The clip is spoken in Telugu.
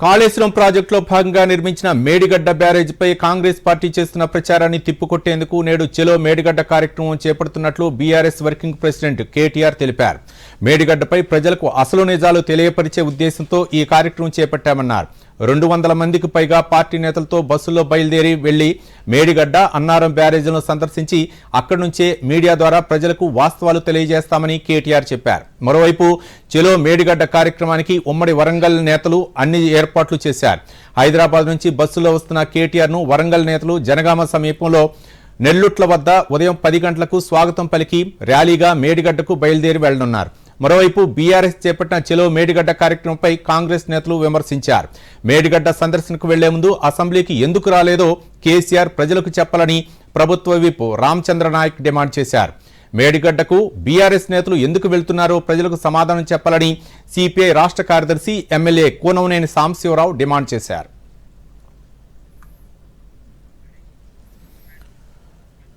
కాళేశ్వరం ప్రాజెక్టులో భాగంగా నిర్మించిన మేడిగడ్డ బ్యారేజ్పై కాంగ్రెస్ పార్టీ చేస్తున్న ప్రచారాన్ని తిప్పుకొట్టేందుకు నేడు చెలో మేడిగడ్డ కార్యక్రమం చేపడుతున్నట్లు బీఆర్ఎస్ వర్కింగ్ ప్రెసిడెంట్ కేటీఆర్ తెలిపారు. మేడిగడ్డపై ప్రజలకు అసలు నిజాలు తెలియపరిచే ఉద్దేశంతో ఈ కార్యక్రమం చేపట్టామన్నారు. రెండు వందల మందికి పైగా పార్టీ నేతలతో బస్సుల్లో బయలుదేరి వెళ్ళి మేడిగడ్డ అన్నారం బ్యారేజీలను సందర్శించి అక్కడి నుంచే మీడియా ద్వారా ప్రజలకు వాస్తవాలు తెలియజేస్తామని కేటీఆర్ చెప్పారు. మరోవైపు చెలో మేడిగడ్డ కార్యక్రమానికి ఉమ్మడి వరంగల్ నేతలు అన్ని ఏర్పాట్లు చేశారు. హైదరాబాద్ నుంచి బస్సులో వస్తున్న కేటీఆర్ను వరంగల్ నేతలు జనగామ సమీపంలో నెల్లుట్ల వద్ద ఉదయం పది గంటలకు స్వాగతం పలికి ర్యాలీగా మేడిగడ్డకు బయలుదేరి వెళ్ళనున్నారు మరోవైపు బీఆర్ఎస్ చేపట్టిన చెలో మేడిగడ్డ కార్యక్రమంపై కాంగ్రెస్ నేతలు విమర్శించారు. మేడిగడ్డ సందర్శనకు వెళ్ళే ముందు అసెంబ్లీకి ఎందుకు రాలేదో కేసీఆర్ ప్రజలకు చెప్పాలని ప్రభుత్వ విప్ రామచంద్ర నాయక్ డిమాండ్ చేశారు. మేడిగడ్డకు బీఆర్ఎస్ నేతలు ఎందుకు వెళ్తున్నారో ప్రజలకు సమాధానం చెప్పాలని సిపిఐ రాష్ట్ర కార్యదర్శి ఎమ్మెల్యే కూనవనేని సాంబశివరావు డిమాండ్ చేశారు.